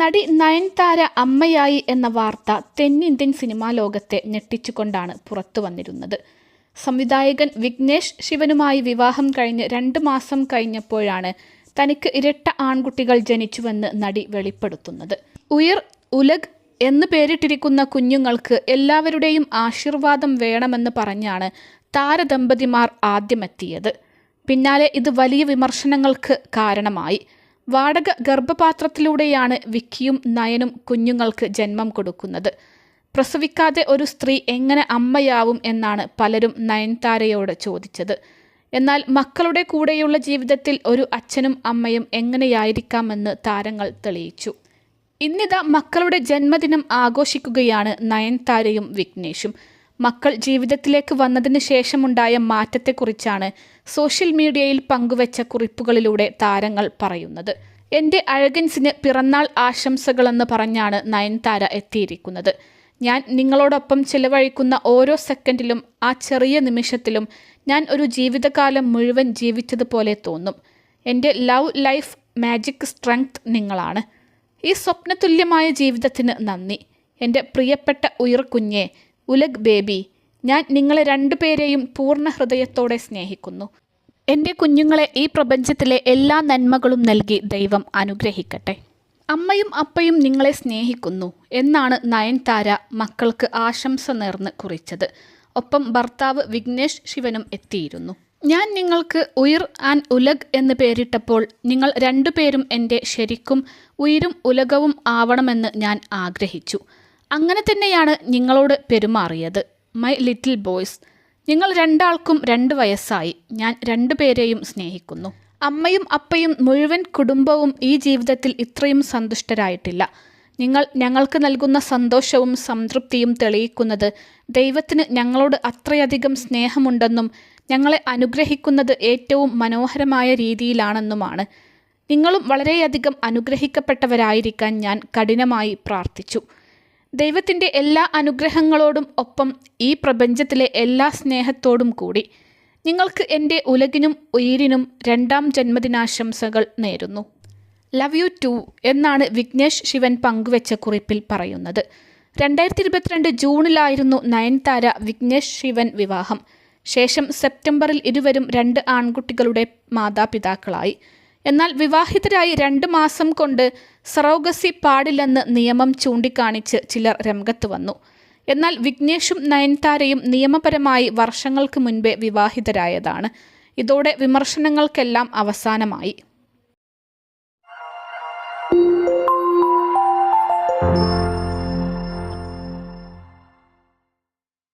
നടി നയൻതാര അമ്മയായി എന്ന വാർത്ത തെന്നിന്ത്യൻ സിനിമാ ലോകത്തെ ഞെട്ടിച്ചുകൊണ്ടാണ് പുറത്തു വന്നിരുന്നത്. സംവിധായകൻ വിഘ്നേഷ് ശിവനുമായി വിവാഹം കഴിഞ്ഞ് രണ്ട് മാസം കഴിഞ്ഞപ്പോഴാണ് തനിക്ക് ഇരട്ട ആൺകുട്ടികൾ ജനിച്ചുവെന്ന് നടി വെളിപ്പെടുത്തുന്നത്. ഉയർ ഉലഗ് എന്ന് പേരിട്ടിരിക്കുന്ന കുഞ്ഞുങ്ങൾക്ക് എല്ലാവരുടെയും ആശീർവാദം വേണമെന്ന് പറഞ്ഞാണ് താരദമ്പതിമാർ ആദ്യമെത്തിയത്. പിന്നാലെ ഇത് വലിയ വിമർശനങ്ങൾക്ക് കാരണമായി. വാടക ഗർഭപാത്രത്തിലൂടെയാണ് വിക്കിയും നയനും കുഞ്ഞുങ്ങൾക്ക് ജന്മം കൊടുക്കുന്നത്. പ്രസവിക്കാതെ ഒരു സ്ത്രീ എങ്ങനെ അമ്മയാവും എന്നാണ് പലരും നയൻതാരയോട് ചോദിച്ചത്. എന്നാൽ മക്കളുടെ കൂടെയുള്ള ജീവിതത്തിൽ ഒരു അച്ഛനും അമ്മയും എങ്ങനെയായിരിക്കാമെന്ന് താരങ്ങൾ തെളിയിച്ചു. ഇന്നിതാ മക്കളുടെ ജന്മദിനം ആഘോഷിക്കുകയാണ് നയൻതാരയും വിഘ്നേഷും. മക്കൾ ജീവിതത്തിലേക്ക് വന്നതിന് ശേഷമുണ്ടായ മാറ്റത്തെക്കുറിച്ചാണ് സോഷ്യൽ മീഡിയയിൽ പങ്കുവച്ച കുറിപ്പുകളിലൂടെ താരങ്ങൾ പറയുന്നത്. എന്റെ അഴകൻസിന് പിറന്നാൾ ആശംസകളെന്ന് പറഞ്ഞാണ് നയൻതാര എത്തിയിരിക്കുന്നത്. ഞാൻ നിങ്ങളോടൊപ്പം ചിലവഴിക്കുന്ന ഓരോ സെക്കൻഡിലും ആ ചെറിയ നിമിഷത്തിലും ഞാൻ ഒരു ജീവിതകാലം മുഴുവൻ ജീവിച്ചതുപോലെ തോന്നും. എന്റെ ലവ് ലൈഫ് മാജിക് സ്ട്രെങ്ത് നിങ്ങളാണ്. ഈ സ്വപ്നതുല്യമായ ജീവിതത്തിന് നന്ദി. എന്റെ പ്രിയപ്പെട്ട ഉയർ കുഞ്ഞെ ഉലഗ് ബേബി ഞാൻ നിങ്ങളെ രണ്ടുപേരെയും പൂർണ ഹൃദയത്തോടെ സ്നേഹിക്കുന്നു. എന്റെ കുഞ്ഞുങ്ങളെ ഈ പ്രപഞ്ചത്തിലെ എല്ലാ നന്മകളും നൽകി ദൈവം അനുഗ്രഹിക്കട്ടെ. അമ്മയും അപ്പയും നിങ്ങളെ സ്നേഹിക്കുന്നു എന്നാണ് നയൻതാര മക്കൾക്ക് ആശംസ നേർന്ന് കുറിച്ചത്. ഒപ്പം ഭർത്താവ് വിഘ്നേഷ് ശിവനും എത്തിയിരുന്നു. ഞാൻ നിങ്ങൾക്ക് ഉയിർ ആൻഡ് ഉലഗ് എന്ന് പേരിട്ടപ്പോൾ നിങ്ങൾ രണ്ടുപേരും എന്റെ ശരിക്കും ഉയരും ഉലകവും ആവണമെന്ന് ഞാൻ ആഗ്രഹിച്ചു. അങ്ങനെ തന്നെയാണ് നിങ്ങളോട് പെരുമാറിയത്. മൈ ലിറ്റിൽ ബോയ്സ് നിങ്ങൾ രണ്ടാൾക്കും രണ്ട് വയസ്സായി. ഞാൻ രണ്ടുപേരെയും സ്നേഹിക്കുന്നു. അമ്മയും അപ്പയും മുഴുവൻ കുടുംബവും ഈ ജീവിതത്തിൽ ഇത്രയും സന്തുഷ്ടരായിട്ടില്ല. നിങ്ങൾ ഞങ്ങൾക്ക് നൽകുന്ന സന്തോഷവും സംതൃപ്തിയും തെളിയിക്കുന്നത് ദൈവത്തിന് ഞങ്ങളോട് അത്രയധികം സ്നേഹമുണ്ടെന്നും ഞങ്ങളെ അനുഗ്രഹിക്കുന്നത് ഏറ്റവും മനോഹരമായ രീതിയിലാണെന്നുമാണ്. നിങ്ങളും വളരെയധികം അനുഗ്രഹിക്കപ്പെട്ടവരായിരിക്കാൻ ഞാൻ കഠിനമായി പ്രാർത്ഥിച്ചു. ദൈവത്തിന്റെ എല്ലാ അനുഗ്രഹങ്ങളോടും ഒപ്പം ഈ പ്രപഞ്ചത്തിലെ എല്ലാ സ്നേഹത്തോടും കൂടി നിങ്ങൾക്ക് എന്റെ ഉലകിനും ഉയിരിനും രണ്ടാം ജന്മദിനാശംസകൾ നേരുന്നു. ലവ് യു ടു എന്നാണ് വിഘ്നേഷ് ശിവൻ പങ്കുവെച്ച കുറിപ്പിൽ പറയുന്നത്. രണ്ടായിരത്തി ഇരുപത്തിരണ്ട് ജൂണിലായിരുന്നു നയൻതാര വിഘ്നേഷ് ശിവൻ വിവാഹം. ശേഷം സെപ്റ്റംബറിൽ ഇരുവരും രണ്ട് ആൺകുട്ടികളുടെ മാതാപിതാക്കളായി. എന്നാൽ വിവാഹിതരായി രണ്ട് മാസം കൊണ്ട് സറോഗസി പാടില്ലെന്ന് നിയമം ചൂണ്ടിക്കാണിച്ച് ചിലർ രംഗത്ത് വന്നു. എന്നാൽ വിഘ്നേഷും നയൻതാരയും നിയമപരമായി വർഷങ്ങൾക്ക് മുൻപേ വിവാഹിതരായതാണ്. ഇതോടെ വിമർശനങ്ങൾക്കെല്ലാം അവസാനമായി.